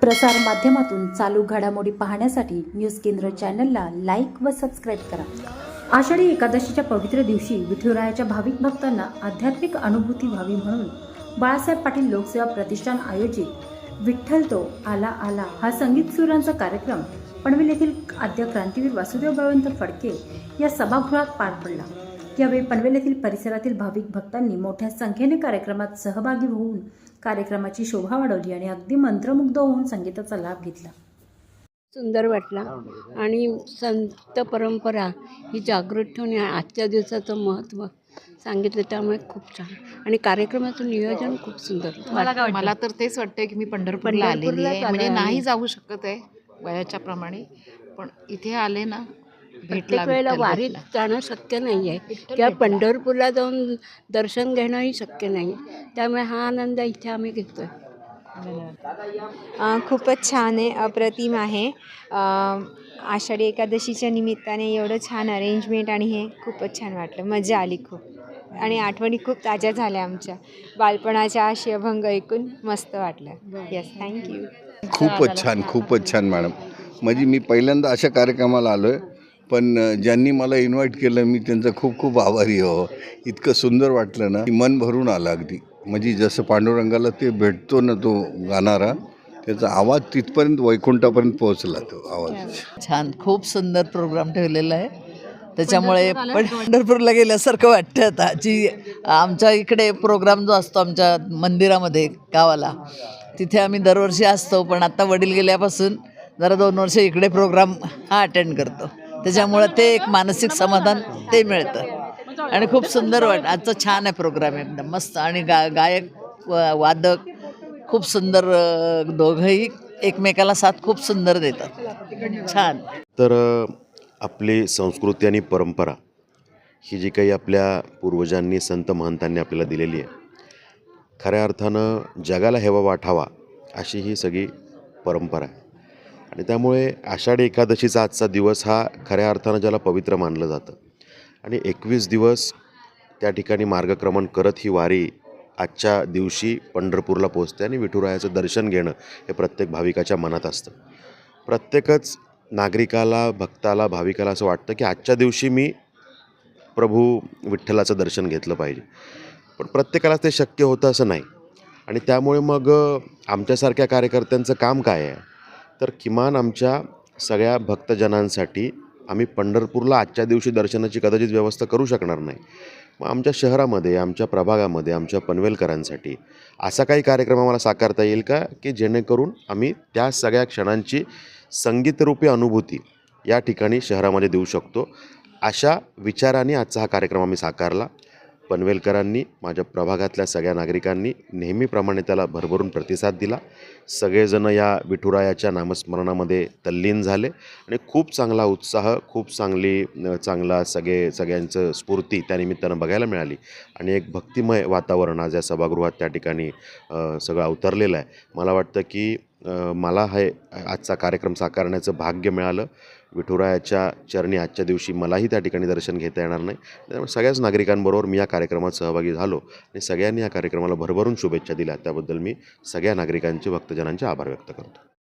प्रसार माध्यमातून चालू घडामोडी पाहण्यासाठी न्यूज केंद्र चॅनलला लाईक व सबस्क्राईब करा. आषाढी एकादशीच्या पवित्र दिवशी विठुरायाच्या भाविक भक्तांना आध्यात्मिक अनुभूती व्हावी म्हणून बाळासाहेब पाटील लोकसेवा प्रतिष्ठान आयोजित विठ्ठल तो आला आला हा संगीत सुरांचा कार्यक्रम पनवेल येथील आद्य क्रांतीवीर वासुदेव बळवंत फडके या सभागृहात पार पडला. यावेळी पनवेल येथील परिसरातील भाविक भक्तांनी मोठ्या संख्येने कार्यक्रमात सहभागी होऊन कार्यक्रमाची शोभा वाढवली आणि अगदी मंत्रमुग्ध होऊन संगीताचा लाभ घेतला. सुंदर वाटला. आणि संत परंपरा ही जागृत ठेवणे आजच्या दिवसाचं महत्त्व सांगितलं त्यामुळे खूप छान. आणि कार्यक्रमाचं नियोजन खूप सुंदर. मला तर तेच वाटतंय की मी पंढरपूरला आलेली आहे. म्हणजे. नाही जाऊ शकत आहे वयाच्या प्रमाणे पण इथे आले ना प्रत्येक वेळेला वारीत. जाणं शक्य नाही आहे किंवा. पंढरपूरला जाऊन दर्शन घेणंही शक्य नाही. त्यामुळे हा आनंद इथे आम्ही घेतोय. अ, खूपच छान आहे अप्रतिम आहे. आषाढी एकादशीच्या निमित्ताने एवढं छान अरेंजमेंट आणि हे खूपच छान वाटलं. मजा आली खूप. आणि आठवणी खूप ताज्या झाल्या आमच्या. बालपणाच्या आशय अभंग ऐकून मस्त वाटलं. येस थँक्यू खूपच छान खूपच छान मॅडम. म्हणजे मी पहिल्यांदा अशा कार्यक्रमाला आलो आहे पण ज्यांनी मला इन्व्हाइट केलं मी त्यांचं खूप खूप आभारी हो इतकं सुंदर वाटलं ना की मन भरून आलं अगदी. म्हणजे जसं पांडुरंगाला ते भेटतो ना तो गाणारा त्याचा आवाज तिथपर्यंत वैकुंठापर्यंत पोहोचला तो आवाज. छान. खूप सुंदर प्रोग्राम ठेवलेला आहे. त्याच्यामुळे पण पंढरपूरला गेल्यासारखं वाटतं आता जी आमच्या इकडे प्रोग्राम जो असतो आमच्या मंदिरामध्ये गावाला तिथे आम्ही दरवर्षी असतो. पण आता वडील गेल्यापासून जरा दोन वर्ष इकडे प्रोग्राम हा अटेंड करतो. त्याच्यामुळं ते एक मानसिक समाधान ते मिळतं. आणि खूप सुंदर वाट आजचं छान आहे प्रोग्राम एकदम मस्त. आणि गा गायक वादक खूप सुंदर दोघंही एकमेकाला साथ खूप सुंदर देतात. छान. तर आपली संस्कृती आणि परंपरा ही जी काही आपल्या पूर्वजांनी संत महंतांनी आपल्याला दिलेली आहे खऱ्या अर्थानं जगाला हेवा वाटावा अशी ही सगळी परंपरा आहे. आणि त्यामुळे आषाढी एकादशीचा आजचा दिवस हा खऱ्या अर्थानं ज्याला पवित्र मानलं जातं. आणि एकवीस दिवस त्या ठिकाणी मार्गक्रमण करत ही वारी आजच्या दिवशी पंढरपूरला पोचते आणि विठुरायाचं दर्शन घेणं हे प्रत्येक भाविकाच्या मनात असतं. प्रत्येकच नागरिकाला भक्ताला भाविकाला असं वाटतं की आजच्या दिवशी मी प्रभू विठ्ठलाचं दर्शन घेतलं पाहिजे. पण प्रत्येकाला ते शक्य होतं असं नाही. आणि त्यामुळे मग आमच्यासारख्या कार्यकर्त्यांचं काम काय आहे? तर किमान आमच्या सगळ्या भक्तजनांसाठी आम्ही पंढरपूरला आजच्या दिवशी दर्शनाची कदाचित व्यवस्था करू शकणार नाही. मग आमच्या शहरामध्ये आमच्या प्रभागामध्ये आमच्या पनवेलकरांसाठी असा काही कार्यक्रम आम्हाला साकारता येईल का? की जेणेकरून आम्ही त्या सगळ्या क्षणांची संगीतरूपी अनुभूती या ठिकाणी शहरामध्ये देऊ शकतो. अशा विचाराने आजचा हा कार्यक्रम आम्ही साकारला. पनवेलकरांनी माझ्या प्रभागातल्या सगळ्या नागरिकांनी नेहमीप्रमाणे त्याला भरभरून प्रतिसाद दिला. सगळेजणं या विठुरायाच्या नामस्मरणामध्ये तल्लीन झाले आणि खूप चांगला उत्साह खूप चांगली चांगला सगळे सगळ्यांचं स्फूर्ती त्यानिमित्तानं बघायला मिळाली. आणि एक भक्तिमय वातावरण आज या सभागृहात त्या ठिकाणी सगळं अवतरलेलं आहे. मला वाटतं की मला हे आजचा कार्यक्रम साकारण्याचं भाग्य मिळालं. विठुरायाच्या चरणी आजच्या दिवशी मलाही त्या ठिकाणी दर्शन घेता येणार नाही. त्यामुळे सगळ्याच नागरिकांबरोबर मी या कार्यक्रमात सहभागी झालो आणि सगळ्यांनी या कार्यक्रमाला भरभरून शुभेच्छा दिल्या. त्याबद्दल मी सगळ्या नागरिकांचे भक्तजनांचे आभार व्यक्त करतो.